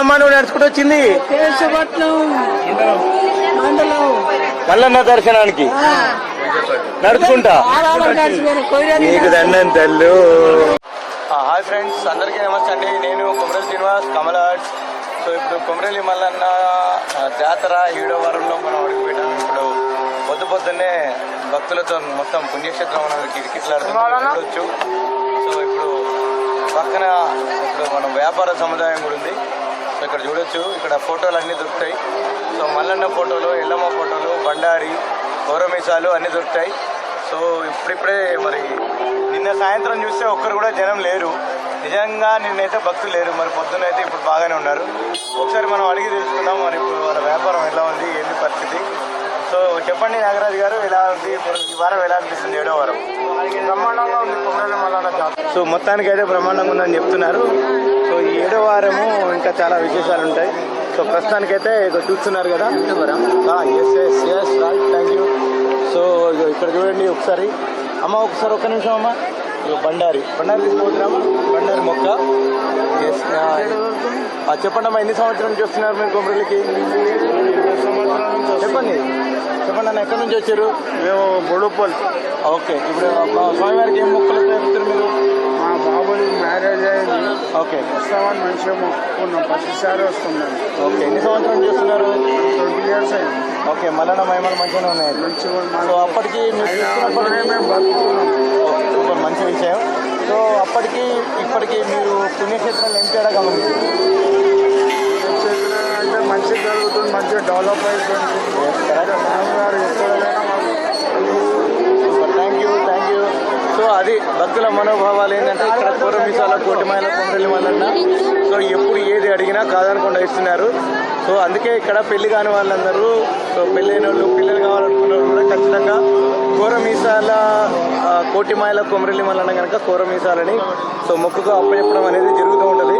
అమ్మా నువ్వు నడుచుకుంటూ వచ్చింది. మల్లన్న దర్శనానికి నడుచుకుంటా. నీకు దండం తెల్లు. హాయ్ ఫ్రెండ్స్ అందరికీ నమస్తే అండి. నేను కుమరల్ శ్రీనివాస్ కమల్ ఆర్ట్స్. సో ఇప్పుడు కుమరలి మల్లన్న జాతర ఏడో వారంలో మనం అడుగుపెట్టాం ఇప్పుడు పొద్దు పొద్దున్నే భక్తులతో మొత్తం పుణ్యక్షేత్రం అనేది కిటకిట్లాడుతుంది చూడొచ్చు సో ఇప్పుడు పక్కన ఇప్పుడు మనం వ్యాపార సముదాయం కూడా ఉంది. సో ఇక్కడ చూడొచ్చు ఇక్కడ ఫోటోలు అన్నీ దొరుకుతాయి. సో మల్లన్న ఫోటోలు ఎల్లమ్మ ఫోటోలు బండారి గౌరమీసాలు అన్నీ దొరుకుతాయి. సో ఇప్పుడిప్పుడే మరి నిన్న సాయంత్రం చూస్తే ఒక్కరు కూడా జనం లేరు. నిజంగా నిన్నైతే భక్తులు లేరు. మరి పొద్దున్నైతే ఇప్పుడు బాగానే ఉన్నారు. ఒకసారి మనం అడిగి తెలుసుకుందాం మరి ఇప్పుడు వాళ్ళ వ్యాపారం ఎలా ఉంది ఏంటి పరిస్థితి? సో చెప్పండి నాగరాజు గారు ఎలా ఉంది? ఈ వారం ఎలా అనిపిస్తుంది ఏడో వారం? బ్రహ్మాండంగా ఉంది కుమరలి మల్లన్న జాతర. సో మొత్తానికి అయితే బ్రహ్మాండంగా ఉందని చెప్తున్నారు. సో ఈ ఏడో వారము ఇంకా చాలా విశేషాలు ఉంటాయి. సో ప్రస్తుతానికైతే ఇక చూస్తున్నారు కదా. Yes yes yes right thank you so ఇక్కడ చూడండి ఒకసారి. అమ్మ ఒకసారి ఒక్క నిమిషం అమ్మ. బండారి. బండారి తీసుకుంటున్నాము బండారి మొక్క. చెప్పండి అమ్మా ఎన్ని సంవత్సరాల నుంచి వస్తున్నారు మీరు కొమరలికి చెప్పండి. చెప్పండి అన్న ఎక్కడి నుంచి వచ్చారు? మేము బొడుపల్లి ఓకే ఇప్పుడు స్వామివారికి ఏం మొక్కలు పెడతారు మీరు? మా బాబుని మ్యారేజ్ అయింది. ఓకే. వస్తామని మంచిగా మొక్కుకున్నాం. ప్రతిసారి వస్తున్నాం. ఓకే ఎన్ని సంవత్సరాలు చేస్తున్నారు? ట్వంటీ ఇయర్స్ అయింది. ఓకే మళ్ళా మహిమలు మంచిగానే ఉన్నాయి. మంచిగా సో అప్పటికి మేము బతుకుతున్నాం. సూపర్ మంచి విషయం. సో అప్పటికి ఇప్పటికి మీరు పుణ్యక్షేత్రాలు ఏం తేడా గమనించారు చేతులు అంటే మంచిగా జరుగుతుంది మంచిగా డెవలప్ అయిపోయింది అది భక్తుల మనోభావాలు ఏంటంటే ఇక్కడ పూర్వమిసాల కోటిమాయల కొమరెల్లి వాళ్ళన్న. సో ఎప్పుడు ఏది అడిగినా కాదనకుండా ఇస్తున్నారు. సో అందుకే ఇక్కడ పెళ్ళి కాని వాళ్ళందరూ సో పెళ్ళైన వాళ్ళు పిల్లలు కావాలనుకున్న కూడా ఖచ్చితంగా కోరమీసాల కోటిమాయల కొమరెల్లి మల్లన్న కనుక కూరమీసాలని సో మొక్కుకు అప్పచెప్పడం అనేది జరుగుతూ ఉంటుంది.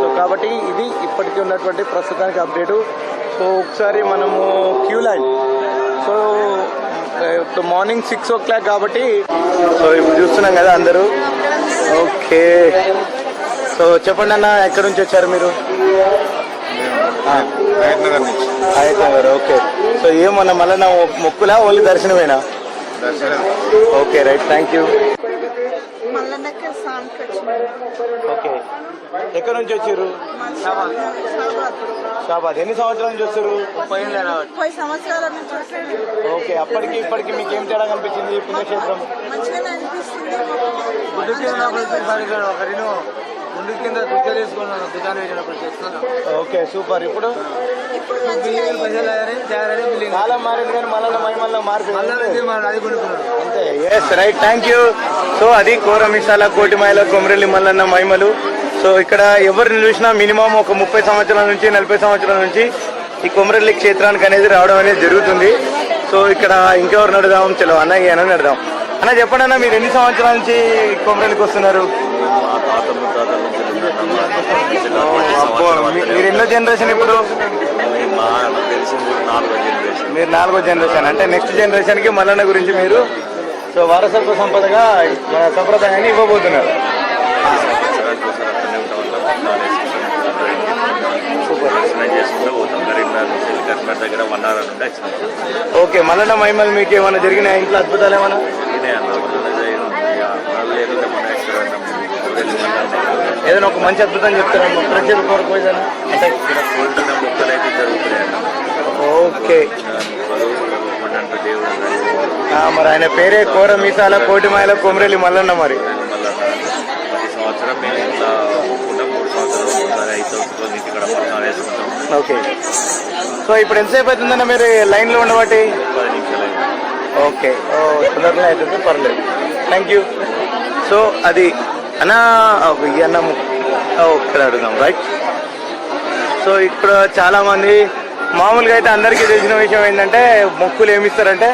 సో కాబట్టి ఇది ఇప్పటికీ ఉన్నటువంటి ప్రస్తుతానికి అప్డేటు. సో ఒకసారి మనము క్యూ లైన్. సో ఇప్పుడు మార్నింగ్ సిక్స్ ఓ క్లాక్ కాబట్టి సో ఇప్పుడు చూస్తున్నాం కదా అందరూ. ఓకే. సో చెప్పండి అన్న ఎక్కడి నుంచి వచ్చారు మీరు? హైదరాబాద్ ఓకే. సో ఏమన్నా మళ్ళీ నా మొక్కులా ఓన్లీ దర్శనమేనా? దర్శనం. Okay right. థ్యాంక్ యూ సాన్కి వచ్చినాం ఓకే. ఎక్కడి నుంచి వచ్చారు? షాబాద్. ఎన్ని సంవత్సరాల నుంచి వస్తారు ముప్పై సంవత్సరాల నుంచి ఓకే. అప్పటికి ఇప్పటికి మీకు ఏం తేడా కనిపించింది పుణ్యక్షేత్రం? మంచిగానే అనిపిస్తుంది. ముందు కింద దుఃఖాలు వేసుకున్నాను దుకాణం వేసినప్పుడు చేస్తున్నాను ఓకే సూపర్. ఇప్పుడు? ఇప్పుడు మంచిగా బిల్డింగ్ పైసలు అయ్యారని తయారని బిల్డింగ్. కాలం మారింది కానీ మళ్ళీ మార్పు మళ్ళా అది కొనుక్కున్నాడు అంతే. Yes right thank you so అది కోరమిసాల కోటిమాయల కొమరెల్లి మల్లన్న మహిమలు. సో ఇక్కడ ఎవరిని చూసినా మినిమం ఒక ముప్పై సంవత్సరాల నుంచి నలభై సంవత్సరాల నుంచి ఈ కొమరెల్లి క్షేత్రానికి అనేది రావడం అనేది జరుగుతుంది. సో ఇక్కడ ఇంకెవరు నడదాం చలో అన్నయ్య అని నడదాం అన్న చెప్పండి అన్న మీరు ఎన్ని సంవత్సరాల నుంచి కొమరెల్లికి వస్తున్నారు? మా తాత ముత్తాతల నుంచి మీరు ఎన్నో జనరేషన్ ఇప్పుడు? నాకు తెలిసింది నాలుగో జనరేషన్ మీరు నాలుగో జనరేషన్ అంటే నెక్స్ట్ జనరేషన్కి మల్లన్న గురించి మీరు సో వారసత్వ సంపదగా మన సంప్రదాయాన్ని ఇవ్వబోతున్నారు. ఓకే మల్లన్న మహిమలు మీకు ఏమైనా జరిగిన ఇంట్లో అద్భుతాలు ఏమైనా? ఏదైనా ఒక మంచి అద్భుతం చెప్తారా? ప్రజలు కొరకు అంటే ఇక్కడ కోరుకున్న మొక్కలు అయితే ఓకే మరి ఆయన పేరే కోర మీసాల కోటిమాయల కొమరెల్లి మల్లన్న మరి. ఓకే. సో ఇప్పుడు ఎంతసేపు అవుతుందన్న మీరు లైన్లో ఉండబట్టి? ఓకే. ఓ తొందరగా అవుతుంది పర్లేదు. థ్యాంక్ యూ సో అది అన్నా ఈ అన్నము అడుగుదాం రైట్ సో ఇక్కడ చాలామంది మామూలుగా అయితే అందరికీ తెలిసిన విషయం ఏంటంటే మొక్కులు ఏమి ఇస్తారంటే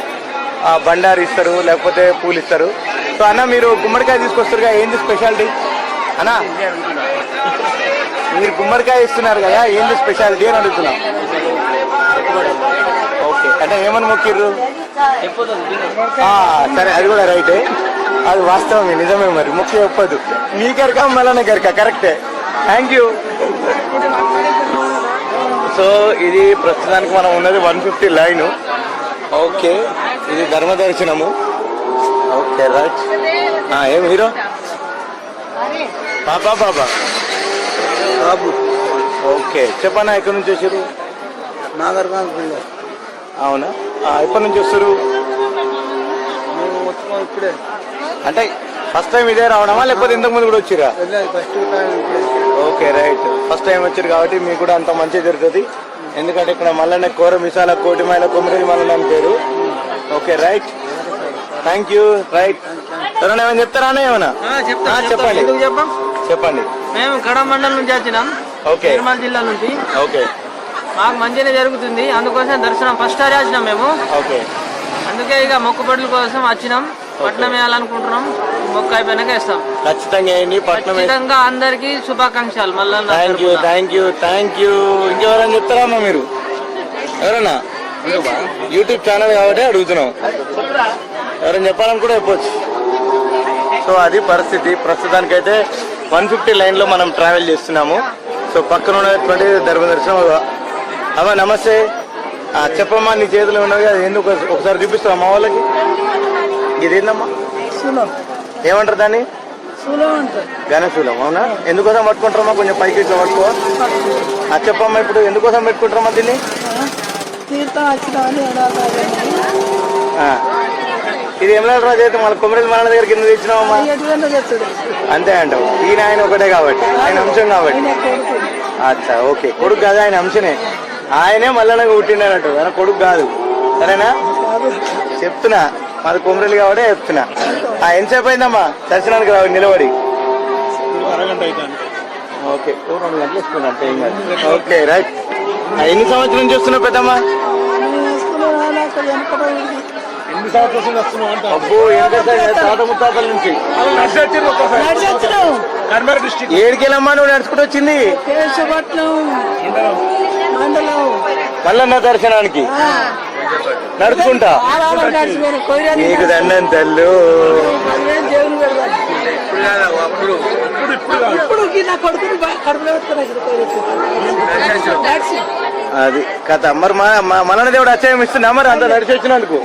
బండారు ఇస్తారు లేకపోతే పూలు ఇస్తారు. సో అన్న మీరు గుమ్మడికాయ తీసుకొస్తారుగా ఏంది స్పెషాలిటీ అన్నా మీరు గుమ్మడికాయ ఇస్తున్నారు కదా ఏంది స్పెషాలిటీ అని అడుగుతున్నాం. అంటే ఏమని మొక్కిర్రు? ఆ, సరే అది కూడా రైటే. అది వాస్తవమే నిజమే మరి ముఖ్య చెప్పదు నీ కరక మళ్ళీ కరక కరెక్టే. థ్యాంక్ యూ సో ఇది ప్రస్తుతానికి మనం ఉన్నది వన్ ఫిఫ్టీ లైన్. ఓకే ఇది ధర్మ దర్శనము. ఓకే రైట్ ఆ, ఏం హీరో? పాపా పాపా? బాబు. ఓకే చెప్పన్నా ఎక్కడి నుంచి వచ్చారు? నాగర్గాన్ పిల్ల అవునా? ఎప్పటి నుంచి వస్తారు ఇప్పుడే. అంటే ఫస్ట్ టైం ఇదే రావడమా? లేకపోతే ఇంతకు ముందు కూడా వచ్చిరా? Okay right. ఫస్ట్ టైం వచ్చారు కాబట్టి మీకు కూడా అంత మంచి జరుగుతుంది. ఎందుకంటే ఇక్కడ మల్లన్న కోర మిసాల కోటిమాల కొమ్మరి మల్లన్న అని పేరు. Okay right. Thank you right. ఎవరైనా ఏమైనా చెప్తారా ఏమైనా? చెప్పండి. చెప్పండి. మేము కడప మండలం నుంచి వచ్చినాం. ఓకే. నిర్మల్ జిల్లా నుంచి. ఓకే. మాకు మంచిగానే జరుగుతుంది. అందుకోసం దర్శనం ఫస్ట్ సారి వచ్చినాం మేము. ఓకే. అందుకే ఇక మొక్కుబడుల కోసం వచ్చినాం పట్నం వేయాలనుకుంటున్నాం. మొక్కు అయిపోయినాక వేస్తాం. ఖచ్చితంగా వేయండి పట్నం ఖచ్చితంగా అందరికి శుభాకాంక్షలు. మళ్ళీ thank you thank you thank you ఇంకెవరైనా చెప్తారా అమ్మా మీరు? ఎవరన్నా? యూట్యూబ్ ఛానల్ కాబట్టి అడుగుతున్నాం. ఎవరైనా చెప్పాలనుకుంటే చెప్పొచ్చు. సో అది పరిస్థితి. ప్రస్తుతానికైతే వన్ ఫిఫ్టీ లైన్లో మనం ట్రావెల్ చేస్తున్నాము. సో పక్కన ఉన్నటువంటి ధర్మదర్శనం అమ్మా నమస్తే. చెప్పమ్మా నీ చేతిలో ఉన్నది అది ఎందుకు ఒకసారి చూపిస్తావా మా వాళ్ళకి? ఇదేందమ్మా? ఏమంటారు దాన్ని? గణశూలం అవునా? ఎందుకోసం పట్టుకుంటారమ్మా? కొంచెం పైకి ఇట్లా పట్టుకో. ఆ, చెప్పమ్మా ఇప్పుడు ఎందుకోసం పెట్టుకుంటారమ్మా దీన్ని. ఇది రాజు అయితే మళ్ళీ కొమ్మరెల్లి మన దగ్గర కింద తెచ్చినావమ్మా? అంతే అంటావు. ఈయన ఆయన ఒకటే కాబట్టి ఆయన అంశం కాబట్టి. అచ్చా ఓకే. కొడుకు కాదు ఆయన అంశనే ఆయనే మళ్ళా నాకు పుట్టిండనట్టు ఆయన కొడుకు కాదు. సరేనా? చెప్తున్నా. మాది కొమ్మరెల్లి కాబట్టి చెప్తున్నా. ఆ, ఎంతసేపు అయిందమ్మా? దర్శనానికి రావు నిలబడి. ఓకే. రెండు గంటలు ఇస్తున్నా ఏం కాదు. Okay right. ఆ, ఎన్ని సంవత్సరం నుంచి పెద్దమ్మా? ఎన్ని సంవత్సరాలు వస్తున్నావు అంట? అబ్బో ఎంత తాత ముత్తాతల నుంచి. కర్మేర డిస్టిక్. ఏడికెళ్ళమ్మా నువ్వు నడుచుకుంటూ వచ్చింది? మల్లన్న దర్శనానికి. నడుచుకుంటా? నీకు దండం తల్లు. ఇప్పుడు నా కొడుకుని కడుపులో పెట్టుకున్నా అది కథ. మరి మా మా- మల్లన్న దేవుడు అచ్చయం ఇస్తున్నా మరి అంత నడిచి వచ్చినందుకు.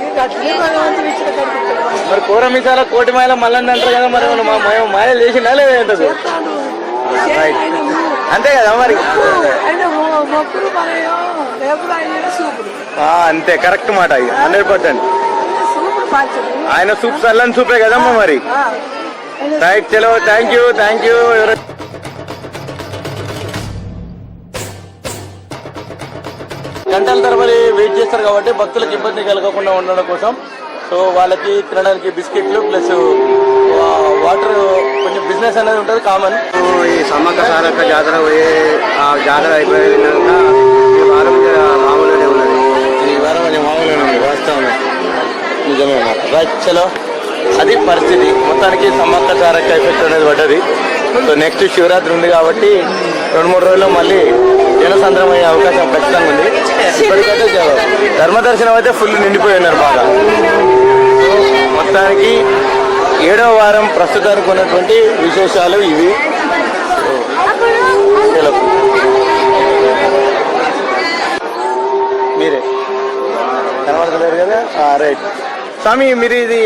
మరి కూర మీసాల కోటి మాయల మల్లన్న అంటారు కదా మరి మా మాయ- మాయలు చేసిందా లేదా. అంతే కదా మరి? అంతే. కరెక్ట్ మాట హండ్రెడ్ పర్సెంట్. ఆయన సూప్ చల్లని సూపే కదమ్మా మరి? రైట్ చలో థ్యాంక్ యూ థ్యాంక్ యూ గంటల తరబడి వెయిట్ చేస్తారు కాబట్టి భక్తులకు ఇబ్బంది కలగకుండా ఉండడం కోసం. సో వాళ్ళకి తినడానికి బిస్కెట్లు ప్లస్ వాటర్ కొంచెం బిజినెస్ అనేది ఉంటుంది కామన్. ఈ సమ్మక్క సారక్క జాతర పోయి ఆ జాతర అయిపోయినాక ఈ వారం మామూలుగానే ఉన్నది. ఈ వారం కొంచెం మామూలుగానే ఉంది నిజమే రైట్ చలో. అది పరిస్థితి. మొత్తానికి సమ్మక్క సారక్క ఎఫెక్ట్ అనేది పడ్డది. సో నెక్స్ట్ శివరాత్రి ఉంది కాబట్టి రెండు మూడు రోజుల్లో మళ్ళీ జనసంద్రం అయ్యే అవకాశం ఖచ్చితంగా ఉంది. ఇప్పటికైతే ధర్మదర్శనం అయితే ఫుల్ నిండిపోయి ఉన్నారు బాగా. మొత్తానికి ఏడవ వారం ప్రస్తుతానికి ఉన్నటువంటి విశేషాలు ఇవి. మీరే. కనబడతలేరు కదా? రైట్ స్వామి మీరు ఇది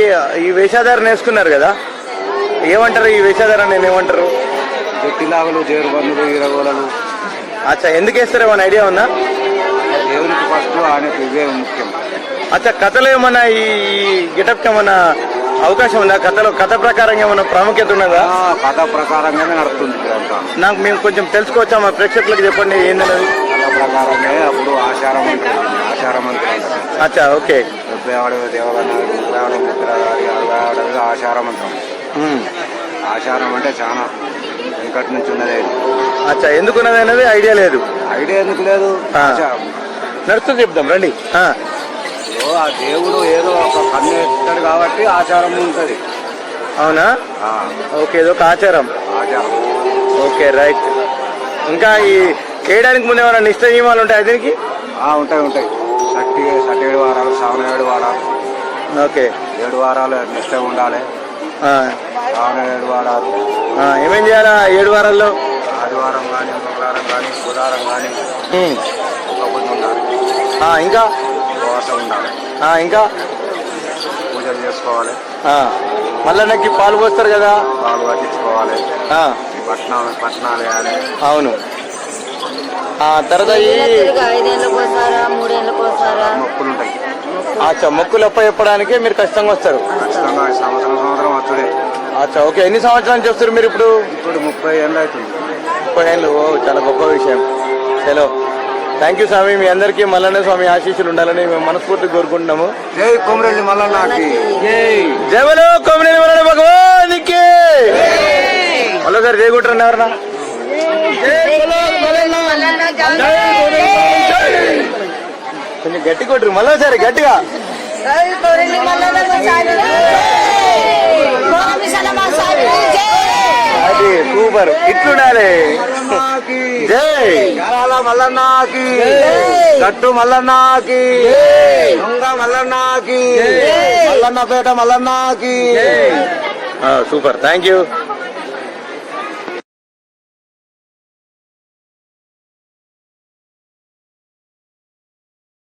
ఈ వేషాధారణ వేసుకున్నారు కదా? ఏమంటారు ఈ వేషాధారణ? నేను ఏమంటారు జట్టిలాగలు జేరు బంధులు ఈరగోళలు అచ్చా ఎందుకు వేస్తారో ఏమైనా ఐడియా ఉందా? దేవునికి ఫస్ట్ ఆయనకు ఇవే ముఖ్యం. అచ్చా కథలో ఏమన్నా ఈ గెటప్ ఏమన్నా అవకాశం ఉందా? కథలో కథ ప్రకారం ఏమన్నా ప్రాముఖ్యత ఉన్నదా? ఆ కథ ప్రకారంగానే నడుస్తుంది ఇక్కడంతా నాకు మేము కొంచెం తెలుసుకోవచ్చా? మా ప్రేక్షకులకు చెప్పండి ఏందన్నది కథ ప్రకారంగా అప్పుడు ఆచారం ఉంటుంది ఆచారం అంటారు అచ్చా ఓకే. ముప్పైవాడు దేవగన్నాడు ముప్పైవాడు ముప్పై అరవై ఆచారం అంటాం ఉమ్. ఆచారం అంటే చాలా వెనకటి నుంచి ఉన్నది. అచ్చా ఎందుకున్నది అనేది ఐడియా లేదు. ఐడియా ఎందుకు లేదు? నడుస్తూ చెప్దాం రండి. ఆ, ఓ, ఆ దేవుడు ఏదో ఒక కన్ను ఎత్తాడు కాబట్టి ఆచారం ఉంటుంది. అవునా? ఓకే ఇది ఒక ఆచారం. ఆచారం. Okay right. ఇంకా ఈ చేయడానికి ముందు ఏమైనా నిష్ట నియమాలు ఉంటాయి దీనికి? ఉంటాయి ఉంటాయి. సట్టి సట్టి ఏడు వారాలు శ్రావణ ఏడు వారాలు. ఓకే. ఏడు వారాలు నిష్ట ఉండాలి. ఏడు వారాలు ఏమేం చేయాలా ఏడు వారాల్లో? ఆదివారం కానీ మంగళవారం కానీ బుధవారం కానీ ఇంకా? ఉపవాసం ఉండాలి ఆ, ఇంకా? పూజలు చేసుకోవాలి మల్లన్నకి పాలు పోస్తారు కదా? పాలు పట్టించుకోవాలి. పట్నాలు వేయాలి. అవును. తర్వాత ఈ మొక్కులు ఉంటాయి. అచ్చా మొక్కులు అప్ప చెప్పడానికి మీరు ఖచ్చితంగా వస్తారు. సంవత్సరం సంవత్సరం అచ్చా ఓకే ఎన్ని సంవత్సరాలు చేస్తారు మీరు ఇప్పుడు? ఇప్పుడు ముప్పై ఏళ్ళు అవుతుంది. ముప్పై ఏళ్ళు ఓ చాలా గొప్ప విషయం. చలో థ్యాంక్ యూ స్వామి. మీ అందరికీ మల్లన్న స్వామి ఆశీస్సులు ఉండాలని మేము మనస్ఫూర్తిగా కోరుకుంటున్నాము. జై కొమరెల్లి మల్లన్నకి. జై. బలో కొమ్మరేని మల్లన్న భగవానికి. హలో సార్ జై గుట్రండి ఎవరన్నా? కొంచెం గట్టి కొట్టరు మళ్ళీ సరే గట్టిగా. అది సూపర్ ఇట్లుండాలి. జై. మల్లన్నకి. గట్టు మల్లన్నకి. దొంగ మల్లన్నకి. మల్లన్నపేట మల్లన్నకి. Super thank you.